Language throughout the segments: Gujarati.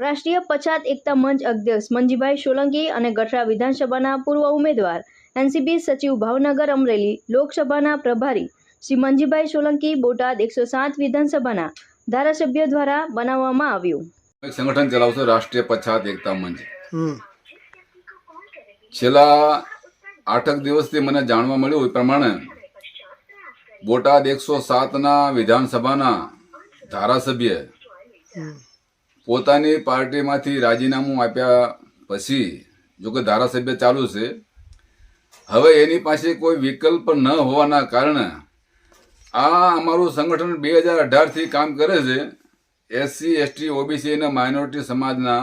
રાષ્ટ્રીય પછાત એકતા મંચ અધ્યક્ષ મંજીભાઈ સોલંકી અને ગઠરા વિધાનસભાના પૂર્વ ઉમેદવાર એનસીપી સચિવ ભાવનગર અમરેલી લોકસભાના પ્રભારી શ્રી મંજીભાઈ સોલંકી બોટાદ એકસો સાત વિધાનસભાના ધારાસભ્ય દ્વારા બનાવવામાં આવ્યું. એક સંગઠન ચલાવશે રાષ્ટ્રીય પછાત એકતા મંચ. હમ. છેલ્લા આઠક દિવસથી મને જાણવા મળ્યું એ પ્રમાણે બોટાદ એકસો સાતના વિધાનસભાના ધારાસભ્ય પોતાની પાર્ટીમાંથી રાજીનામું આપ્યા પછી જો કે ધારાસભ્ય ચાલુ છે, હવે એની પાસે કોઈ વિકલ્પ ન હોવાના કારણે આ અમારું સંગઠન બે હજાર અઢારથી કામ કરે છે. એસસી, એસટી, ઓબીસી અને માઇનોરિટી સમાજના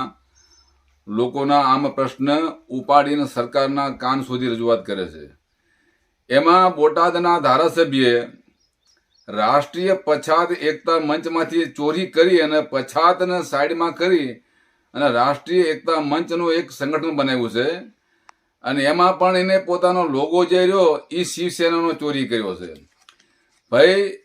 લોકોના આમ પ્રશ્ન ઉપાડીને સરકારના કાન સુધી રજૂઆત કરે છે. એમાં બોટાદના ધારાસભ્યએ રાષ્ટ્રીય પછાત એકતા મંચમાંથી ચોરી કરી અને પછાતને સાઈડમાં કરી અને રાષ્ટ્રીય એકતા મંચનું એક સંગઠન બનાવ્યું છે. અને એમાં પણ એને પોતાનો લોગો જે રહ્યો એ શિવસેનાનો ચોરી કર્યો છે. ભાઈ,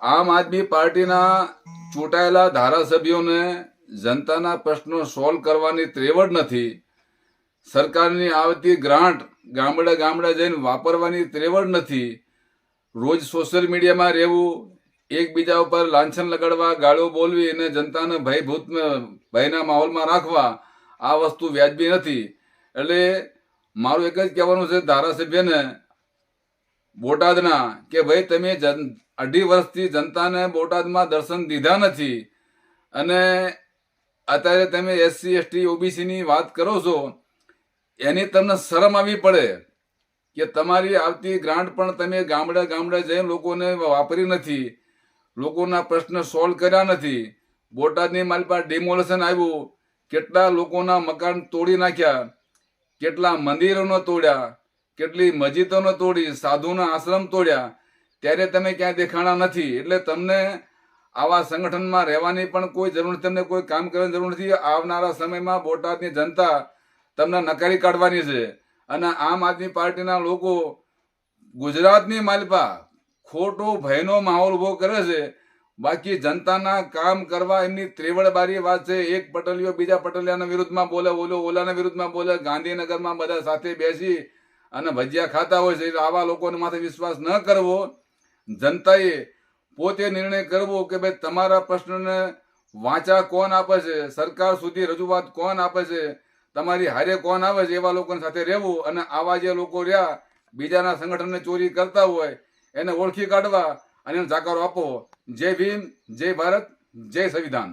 આમ આદમી પાર્ટીના ચૂંટાયેલા ધારાસભ્યોને જનતાના પ્રશ્નો સોલ્વ કરવાની ત્રેવડ નથી. સરકારની આવતી ગ્રાન્ટ ગામડે ગામડે જઈને વાપરવાની ત્રેવડ નથી. રોજ સોશિયલ મીડિયામાં રહેવું, એકબીજા ઉપર લાંછન લગાડવા, ગાળો બોલવી અને જનતાને ભયભૂત ભયના માહોલમાં રાખવા, આ વસ્તુ વ્યાજબી નથી. એટલે મારું એક જ કહેવાનું છે, ધારાસભ્યને બોટાદના કે ભાઈ તમે જન, અઢી વર્ષથી જનતાને બોટાદમાં દર્શન દીધા નથી અને અત્યારે તમે એસસી, એસટી, ઓબીસીની વાત કરો છો, એની તમને શરમ આવી પડે. કે તમારી આવતી ગ્રાન્ટ પણ તમે ગામડે ગામડે જઈને લોકોને વાપરી નથી. લોકોના પ્રશ્ન સોલ્વ કર્યા નથી. બોટાદની મારી પાસે ડિમોલેશન આવ્યું. કેટલા લોકોના મકાન તોડી નાખ્યા. કેટલા મંદિરોનો તોડ્યા. કેટલી મસ્જિદોને તોડી. સાધુના આશ્રમ તોડ્યા. ત્યારે તમે ક્યાંય દેખાણા નથી. એટલે તમને આવા સંગઠનમાં રહેવાની પણ કોઈ જરૂર તમને કોઈ કામ કરવાની જરૂર નથી. આવનારા સમયમાં બોટાદની જનતા તમને નકારી કાઢવાની છે. અને આમ આદમી પાર્ટીના લોકો ગુજરાતની માલપા ખોટો ભયનો માહોલ ઊભો કરે છે. બાકી જનતાના કામ કરવા એમની ત્રેવડબારી વાત છે. એક પટલીઓ બીજા પટલિયાના વિરુદ્ધમાં બોલે, ઓલો ઓલાના વિરુદ્ધમાં બોલે, ગાંધીનગરમાં બધા સાથે બેસી અને ભજીયા ખાતા હોય છે. એટલે આવા લોકોને માથે વિશ્વાસ ન કરવો. જનતાએ પોતે નિર્ણય કરવો કે ભાઈ તમારા પ્રશ્નને વાંચા કોણ આપે છે? સરકાર સુધી રજૂઆત કોણ આપે છે? તમારી હારે કોણ આવે છે એવા લોકોની સાથે રહેવું અને આવા જે લોકો રહ્યા, બીજાના સંગઠનને ચોરી કરતા હોય, એને ઓળખી કાઢવા અને એને જાકારો આપવો. જય ભીમ, જય ભારત, જય સંવિધાન.